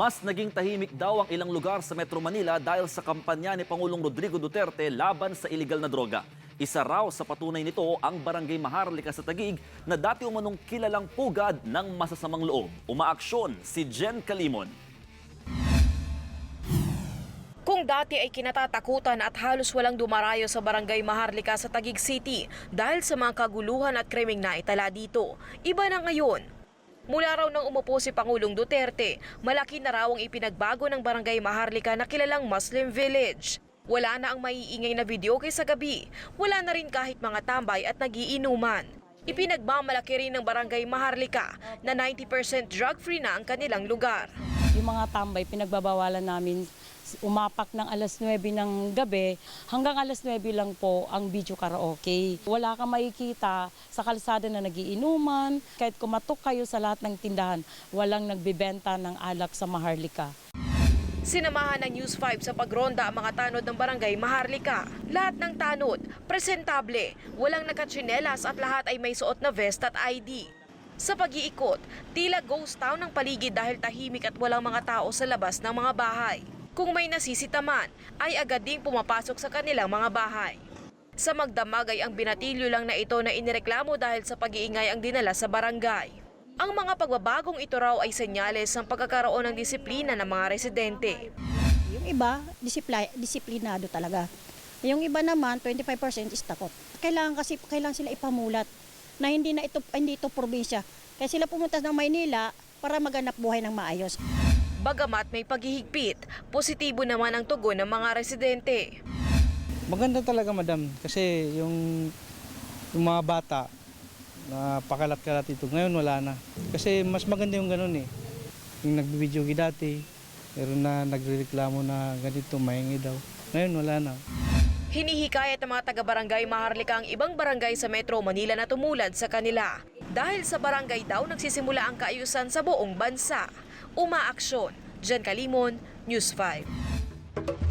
Mas naging tahimik daw ang ilang lugar sa Metro Manila dahil sa kampanya ni Pangulong Rodrigo Duterte laban sa iligal na droga. Isa raw sa patunay nito ang Barangay Maharlika sa Tagig na dati umanong kilalang pugad ng masasamang loob. Umaaksyon si Jen Kalimon. Kung dati ay kinatatakutan at halos walang dumarayo sa barangay Maharlika sa Taguig City dahil sa mga kaguluhan at krimeng na itala dito, iba na ngayon. Mula raw nang umupo si Pangulong Duterte, malaki na raw ang ipinagbago ng barangay Maharlika na kilalang Muslim Village. Wala na ang maiingay na video sa gabi, wala na rin kahit mga tambay at nagiinuman. Ipinagmamalaki rin ng barangay Maharlika na 90% drug-free na ang kanilang lugar. Yung mga tambay, pinagbabawalan namin umapak ng alas 9 ng gabi hanggang alas 9 lang po ang video karaoke. Wala kang makikita sa kalsada na nagiinuman. Kahit kumatok kayo sa lahat ng tindahan, walang nagbibenta ng alak sa Maharlika. Sinamahan ng News 5 sa pagronda ang mga tanod ng barangay Maharlika. Lahat ng tanod, presentable, walang nakatsinelas at lahat ay may suot na vest at ID. Sa pag-iikot, tila ghost town ang paligid dahil tahimik at walang mga tao sa labas ng mga bahay. Kung may nasisita man, ay agad ding pumapasok sa kanilang mga bahay. Sa magdamag ay ang binatilyo lang na ito na inireklamo dahil sa pag-iingay ang dinala sa barangay. Ang mga pagbabagong ito raw ay senyales ng pagkakaroon ng disiplina ng mga residente. Yung iba, disipli- disiplinado talaga. Yung iba naman, 25% is takot. Kailangan kasi kailangan sila ipamulat na hindi na ito hindi ito probinsya. Kaya sila pumunta ng Maynila para maganap buhay ng maayos. Bagamat may paghihigpit, positibo naman ang tugon ng mga residente. Maganda talaga madam kasi yung, yung mga bata na pakalat-kalat ito ngayon wala na. Kasi mas maganda yung ganun eh. Yung nagbibideo dati, meron na nagrereklamo na ganito, mahingi daw. Ngayon wala na. Hinihikayat ng mga taga-barangay Maharlika ang ibang barangay sa Metro Manila na tumulad sa kanila. Dahil sa barangay daw nagsisimula ang kaayusan sa buong bansa. Umaaksyon. Jan Kalimon, News 5.